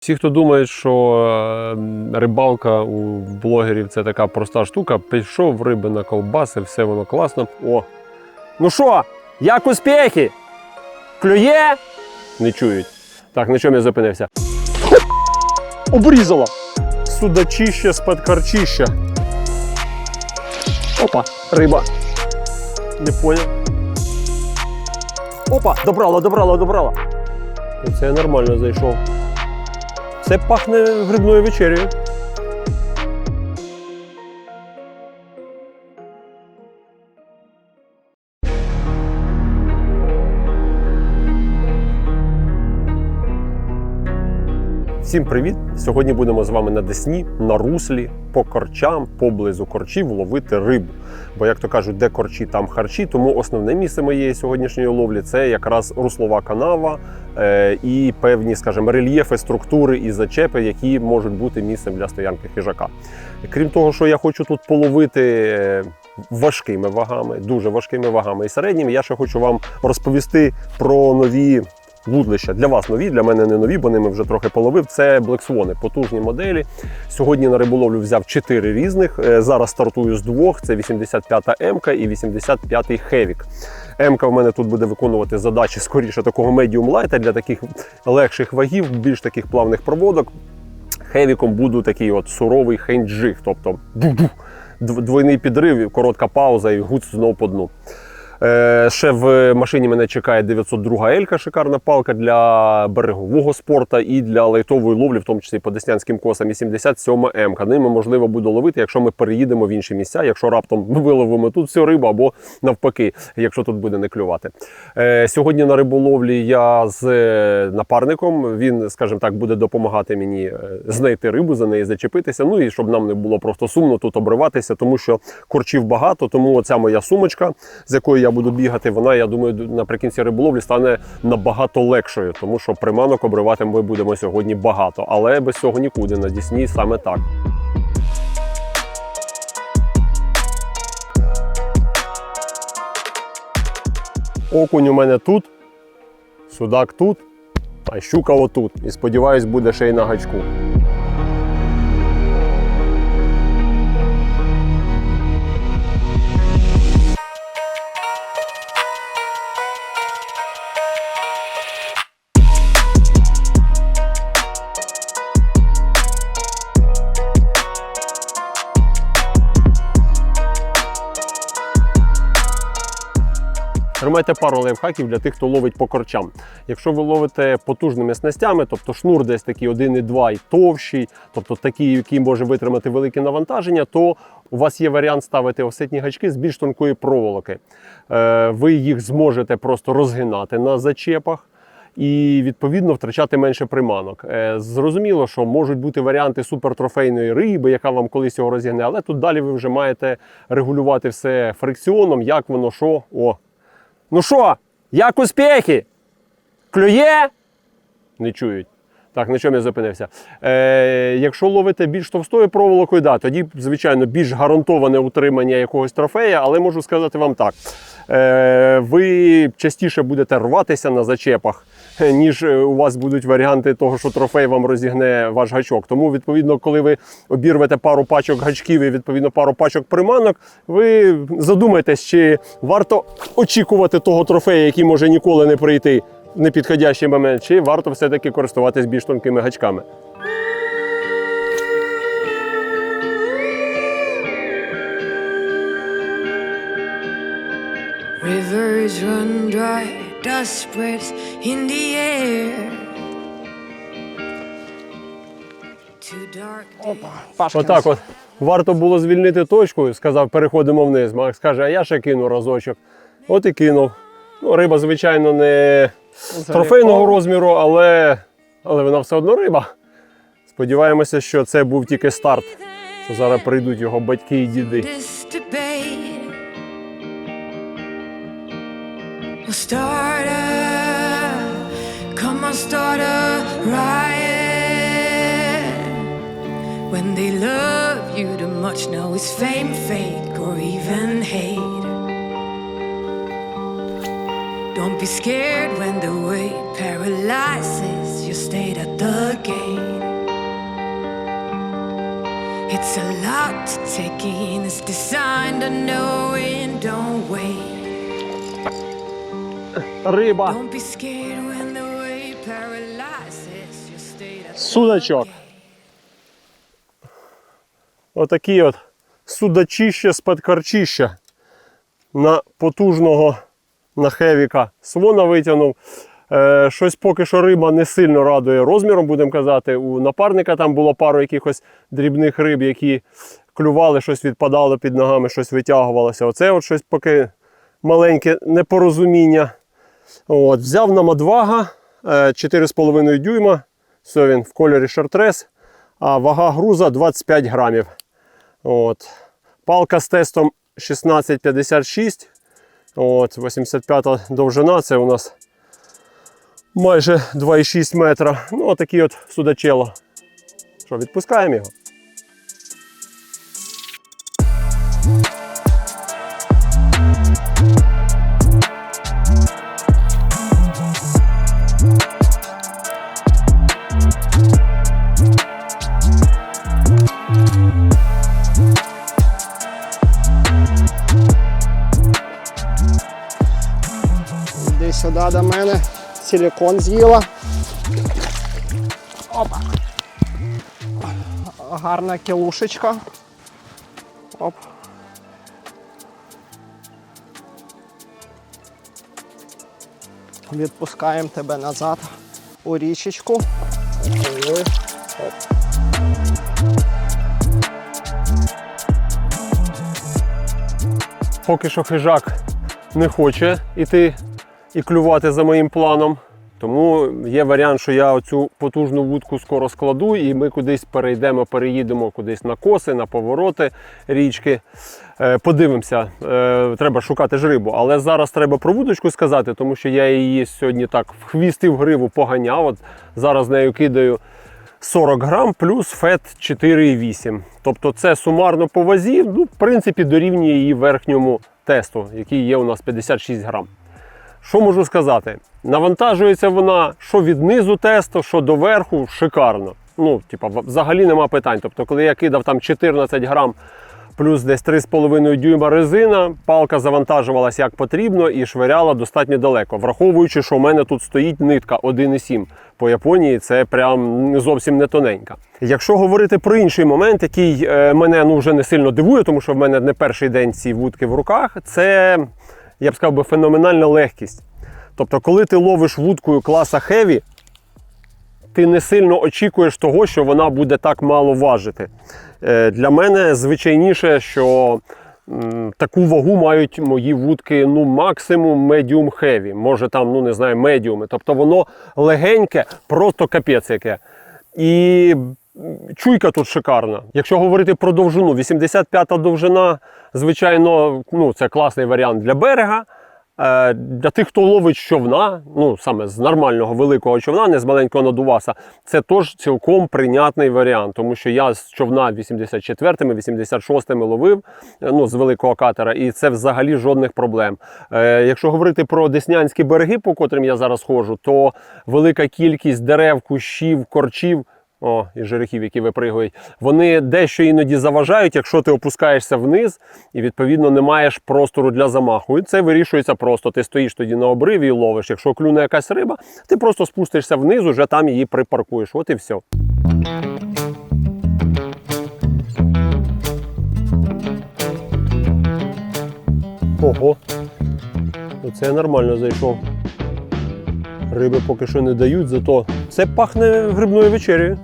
Всі, хто думають, що е, рибалка у блогерів це така проста штука, пішов риби на ковбаси, все воно класно. О! Ну що, як успіхи? Клює? Не чують. Так, на чому я зупинився? Обрізала. Судачище з-під харчища. Опа, риба. Не поняв. Опа, добрала, добрала, добрала. Ну, Це я нормально зайшов. Це пахне грибною вечерею. Всім привіт! Сьогодні будемо з вами на Десні, на руслі, по корчам, поблизу корчів ловити рибу. Бо, як то кажуть, де корчі, там харчі. Тому основне місце моєї сьогоднішньої ловлі це якраз руслова канава е, і певні, скажімо, рельєфи, структури і зачепи, які можуть бути місцем для стоянки хижака. Крім того, що я хочу тут половити. е, Важкими вагами, дуже важкими вагами і середніми. Я ще хочу вам розповісти про нові вудлища. Для вас нові, для мене не нові, бо ними вже трохи половив. Це Swan, потужні моделі. Сьогодні на риболовлю взяв 4 різних. Е, Зараз стартую з двох: це 85-та М і 85-й Хевік. М-ка в мене тут буде виконувати задачі скоріше такого медіум лайта для таких легших вагів, більш таких плавних проводок. Хевіком буду такий от суровий хенджиг, тобто двойний підрив, коротка пауза і гуц знов по дну. Е, ще в машині мене чекає 902 Елька, шикарна палка для берегового спорту і для лайтової ловлі, в тому числі по деснянським косам. І 77 М. Ними можливо буде ловити, якщо ми переїдемо в інші місця, якщо раптом виловимо тут всю рибу, або навпаки, якщо тут буде не клювати. Е, сьогодні на риболовлі я з е, напарником. Він, скажімо так, буде допомагати мені знайти рибу, за неї зачепитися. Ну і щоб нам не було просто сумно тут обриватися, тому що корчів багато. Тому оця моя сумочка, з якою я буду бігати, вона, я думаю, наприкінці риболовлі стане набагато легшою, тому що приманок обривати ми будемо сьогодні багато. Але без цього нікуди на Дісні саме так. Окунь у мене тут, судак тут, а щука отут. І сподіваюсь, буде ще й на гачку. Тримайте пару лайфхаків для тих, хто ловить по корчам. Якщо ви ловите потужними снастями, тобто шнур десь такий 1,2 і товщий, тобто такий, який може витримати велике навантаження, то у вас є варіант ставити офсетні гачки з більш тонкої проволоки. Е, Ви їх зможете просто розгинати на зачепах. І відповідно втрачати менше приманок. Е, Зрозуміло, що можуть бути варіанти супертрофейної риби, яка вам колись його розігне, але тут далі ви вже маєте регулювати все фрикціоном, як воно що. О, Ну що, як успіхи? Клює? Не чують. Так, на чому я зупинився? Е, якщо ловите більш товстою проволокою, да, тоді, звичайно, більш гарантоване утримання якогось трофея, але можу сказати вам так: е, ви частіше будете рватися на зачепах, ніж е, у вас будуть варіанти того, що трофей вам розігне ваш гачок. Тому, відповідно, коли ви обірвете пару пачок гачків і відповідно пару пачок приманок, ви задумайтесь, чи варто очікувати того трофея, який може ніколи не прийти непідходящий момент, чи варто все-таки користуватись більш тонкими гачками. Rivers run dry, dust spreads in the air. Too dark. Отак от. Варто було звільнити точку, сказав, переходимо вниз. Макс каже, а я ще кину разочок. От і кинув. Ну, риба, звичайно, не трофейного розміру, але, але вона все одно риба. Сподіваємося, що це був тільки старт. Що зараз прийдуть його батьки і діди. When they love you too much, now it's fame, fake, or even hate. Don't be scared when the weight paralyzes you stayed at the gate. It's a lot to take in, it's designed to know it. Don't wait. Риба. Don't be scared when the way paralyzes you stayed at the Судачок. Отакі от судачище з-під корчища на потужного на хевіка свона витягнув. Е, щось поки що риба не сильно радує розміром, будемо казати. У напарника там було пару якихось дрібних риб, які клювали, щось відпадало під ногами, щось витягувалося. Оце от щось поки маленьке непорозуміння. От, взяв на Мадвага е, 4,5 дюйма. Все він в кольорі шартрес, а вага груза 25 грамів. От. Палка з тестом 1656. От, 85 довжина. Це у нас майже 2,6 метра. Ну, отакі от судачело. Що, відпускаємо його? Іди сюди до мене. Силікон з'їла. Опа. Гарна кілушечка. Оп. Відпускаємо тебе назад у річечку. Оп. Поки що хижак не хоче йти і клювати за моїм планом. Тому є варіант, що я оцю потужну вудку скоро складу, і ми кудись перейдемо, переїдемо кудись на коси, на повороти річки. Е, Подивимося, Е, треба шукати ж рибу. Але зараз треба про вудочку сказати, тому що я її сьогодні так в хвіст в гриву поганяв. От зараз нею кидаю 40 грам плюс фет 4,8. Тобто це сумарно по вазі, ну, в принципі, дорівнює її верхньому тесту, який є у нас 56 грам. Що можу сказати? Навантажується вона що від низу тесту, що до верху, шикарно. Ну, типа, взагалі нема питань. Тобто, коли я кидав там 14 грам плюс десь 3,5 дюйма резина, палка завантажувалася як потрібно і швиряла достатньо далеко. Враховуючи, що в мене тут стоїть нитка 1,7. По Японії це прям зовсім не тоненька. Якщо говорити про інший момент, який е, мене ну, вже не сильно дивує, тому що в мене не перший день ці вудки в руках, це я б сказав би феноменальна легкість. Тобто, коли ти ловиш вудкою класа хеві, ти не сильно очікуєш того, що вона буде так мало важити. Е, Для мене звичайніше, що таку вагу мають мої вудки ну, максимум medium heavy, може там, ну не знаю, медіуми. Тобто воно легеньке, просто капець яке. І чуйка тут шикарна. Якщо говорити про довжину, 85-та довжина, звичайно, ну, це класний варіант для берега. Е, Для тих, хто ловить човна, ну саме з нормального великого човна, не з маленького надуваса, це теж цілком прийнятний варіант, тому що я з човна 84-ми, 86-ми ловив е, ну, з великого катера, і це взагалі жодних проблем. Е, якщо говорити про деснянські береги, по котрим я зараз ходжу, то велика кількість дерев, кущів, корчів. О, і жерехів, які випригують, вони дещо іноді заважають, якщо ти опускаєшся вниз і відповідно не маєш простору для замаху. І це вирішується просто. Ти стоїш тоді на обриві і ловиш. Якщо клюне якась риба, ти просто спустишся вниз, уже там її припаркуєш. От і все. Ого, оце я нормально зайшов. Риби поки що не дають, зато це пахне грибною вечерею.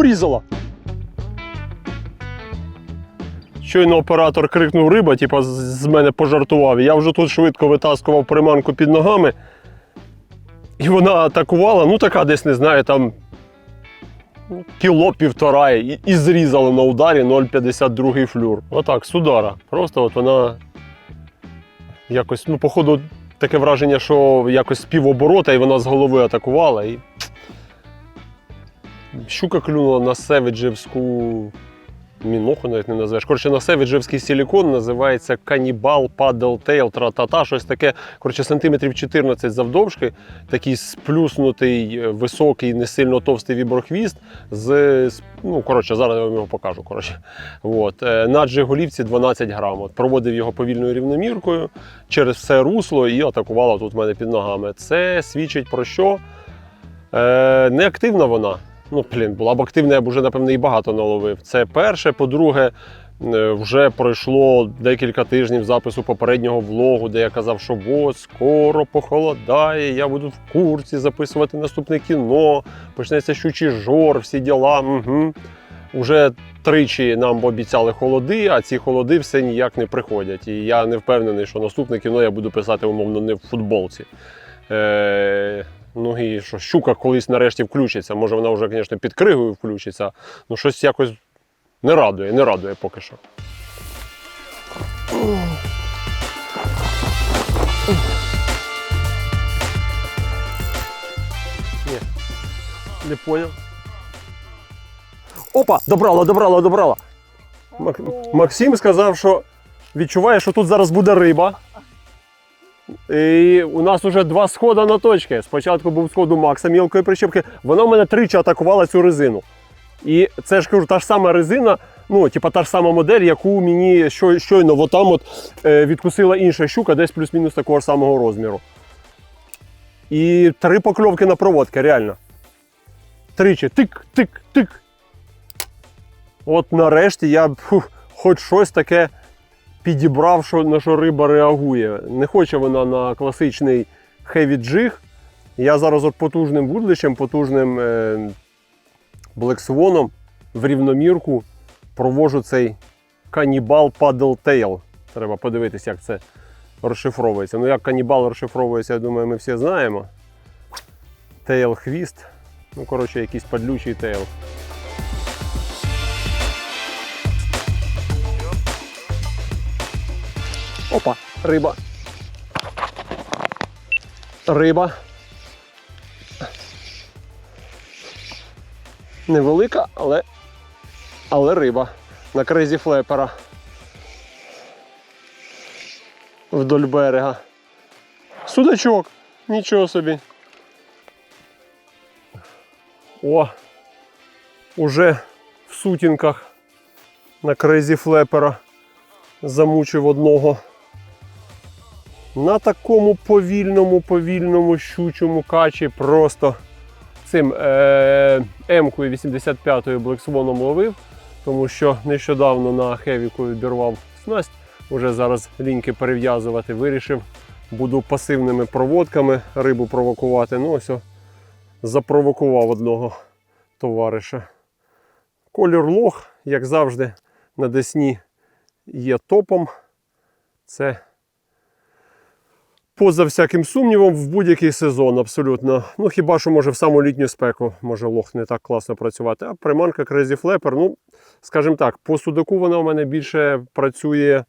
Обрізала. Щойно оператор крикнув риба, типа з- мене пожартував. Я вже тут швидко витаскував приманку під ногами. І вона атакувала, ну така десь не знаю, там кіло півтора і, і зрізала на ударі 0,52 флюр. Отак, з удара. Просто от вона якось, ну, походу, таке враження, що якось з півоборота і вона з голови атакувала. І... Щука клюнула на севеджевську міноху, навіть не називаєш. Коротше, на севеджевський силікон називається канібал, падл тейл, тра-та-та, щось таке. Коротше, сантиметрів 14 завдовжки, такий сплюснутий, е, високий, не сильно товстий віброхвіст. З- ну, коротше, зараз я вам його покажу. Коротше. От. е, На джиголівці 12 грам. От. Проводив його повільною рівноміркою через все русло і атакувала тут в мене під ногами. Це свідчить про що? Е, неактивна вона. Ну, блін, була б активна, я б вже, напевно, і багато наловив. Це перше. По-друге, е, вже пройшло декілька тижнів запису попереднього влогу, де я казав, що от скоро похолодає, я буду в курсі записувати наступне кіно, почнеться щучий жор, всі діла. Угу. Уже тричі нам обіцяли холоди, а ці холоди все ніяк не приходять. І я не впевнений, що наступне кіно я буду писати, умовно, не в футболці. Е, ну і що щука колись нарешті включиться. Може вона вже, звісно, під кригою включиться. Ну щось якось не радує, не радує поки що. Ні, не поняв. Опа! Добрала, добрала, добрала. Мак... Максим сказав, що відчуває, що тут зараз буде риба. І у нас вже два сходи на точки. Спочатку був сход у Макса мілкої прищепки. Вона в мене тричі атакувала цю резину. І це ж кажу, та ж сама резина, ну, типа та ж сама модель, яку мені щой- щойно от, е, відкусила інша щука, десь плюс-мінус такого ж самого розміру. І три покльовки на проводки, реально. Тричі. Тик, тик, тик. От нарешті я фу, хоч щось таке підібрав, що, на що риба реагує. Не хоче вона на класичний heavy джиг. Я зараз от потужним вудлищем, потужним е, Swan в рівномірку провожу цей канібал Paddle Tail. Треба подивитися, як це розшифровується. Ну, як канібал розшифровується, я думаю, ми всі знаємо. Тейл хвіст. Ну, коротше, якийсь падлючий тейл. Опа, риба. Риба. Невелика, але, але риба. На кризі флепера. Вдоль берега. Судачок. Нічого собі. О! Уже в сутінках на кризі флепера замучив одного. На такому повільному, повільному щучому качі просто цим е, М-кою 85-ю Black Swan ловив, тому що нещодавно на Хевіку відірвав снасть. Уже зараз ліньки перев'язувати. Вирішив, буду пасивними проводками рибу провокувати. Ну, ось о, запровокував одного товариша. Колір лох, як завжди, на Десні є топом. Це поза всяким сумнівом в будь-який сезон абсолютно. Ну хіба що може в саму літню спеку може лох не так класно працювати. А приманка Crazy Flapper, ну, скажімо так, по судаку вона у мене більше працює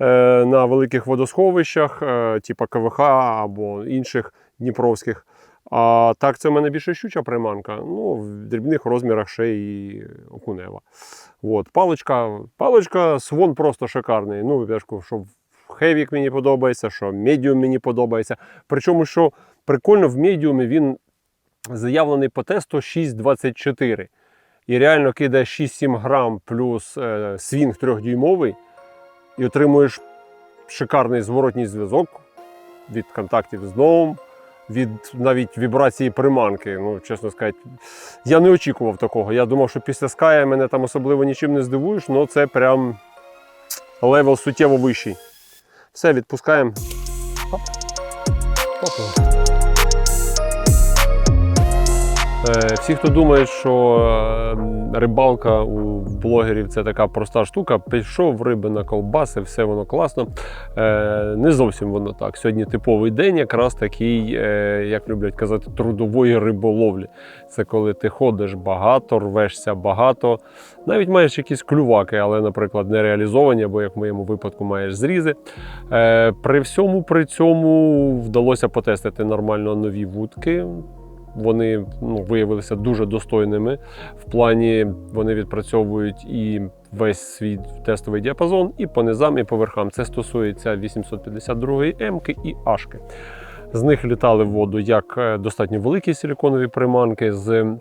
е, на великих водосховищах, е, типу КВХ або інших дніпровських. А так, це в мене більше щуча приманка. Ну, в дрібних розмірах ще і окунева. От, паличка, паличка свон просто шикарний. Ну, я ж кажу, що хевік мені подобається, що медіум мені подобається. Причому, що прикольно, в медіумі він заявлений по тесту 6,24. І реально кидає 6-7 грам плюс е, свінг 3-дюймовий, і отримуєш шикарний зворотній зв'язок від контактів з дном, від навіть вібрації приманки. Ну, чесно сказати, я не очікував такого. Я думав, що після Sky мене там особливо нічим не здивуєш, але це прям левел суттєво вищий. Все, відпускаємо. Оп. Всі, хто думає, що е, рибалка у блогерів це така проста штука, пішов риби на колбаси, все воно класно. Е, Не зовсім воно так. Сьогодні типовий день, якраз такий, е, як люблять казати, трудової риболовлі. Це коли ти ходиш багато, рвешся багато, навіть маєш якісь клюваки, але, наприклад, не реалізовані, або як в моєму випадку маєш зрізи. Е, При всьому при цьому вдалося потестити нормально нові вудки. Вони ну, виявилися дуже достойними. В плані вони відпрацьовують і весь свій тестовий діапазон, і по низам, і по верхам. Це стосується 852 М-ки і Ашки. З них літали в воду як е, достатньо великі силіконові приманки з е,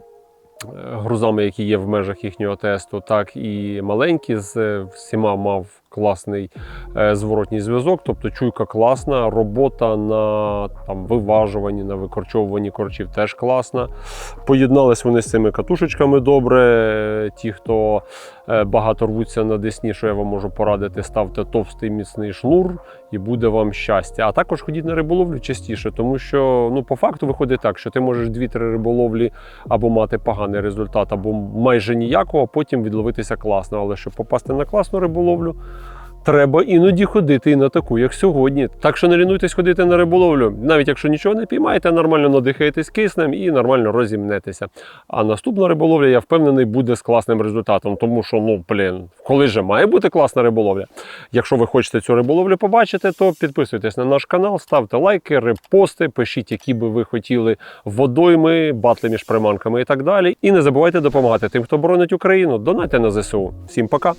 грузами, які є в межах їхнього тесту, так і маленькі. З е, всіма мав класний е, зворотній зв'язок, тобто чуйка класна, робота на там, виважуванні, на викорчовуванні корчів теж класна. Поєднались вони з цими катушечками добре. Ті, хто е, багато рвуться на десні, що я вам можу порадити, ставте товстий міцний шнур і буде вам щастя. А також ходіть на риболовлю частіше, тому що ну, по факту виходить так, що ти можеш 2-3 риболовлі або мати поганий результат, або майже ніякого, а потім відловитися класно. Але щоб попасти на класну риболовлю, Треба іноді ходити і на таку, як сьогодні. Так що не лінуйтесь ходити на риболовлю. Навіть якщо нічого не піймаєте, нормально надихаєтесь киснем і нормально розімнетеся. А наступна риболовля, я впевнений, буде з класним результатом, тому що, ну блін, коли же має бути класна риболовля. Якщо ви хочете цю риболовлю побачити, то підписуйтесь на наш канал, ставте лайки, репости, пишіть, які би ви хотіли водойми, батли між приманками і так далі. І не забувайте допомагати тим, хто боронить Україну. Донайте на ЗСУ. Всім пока!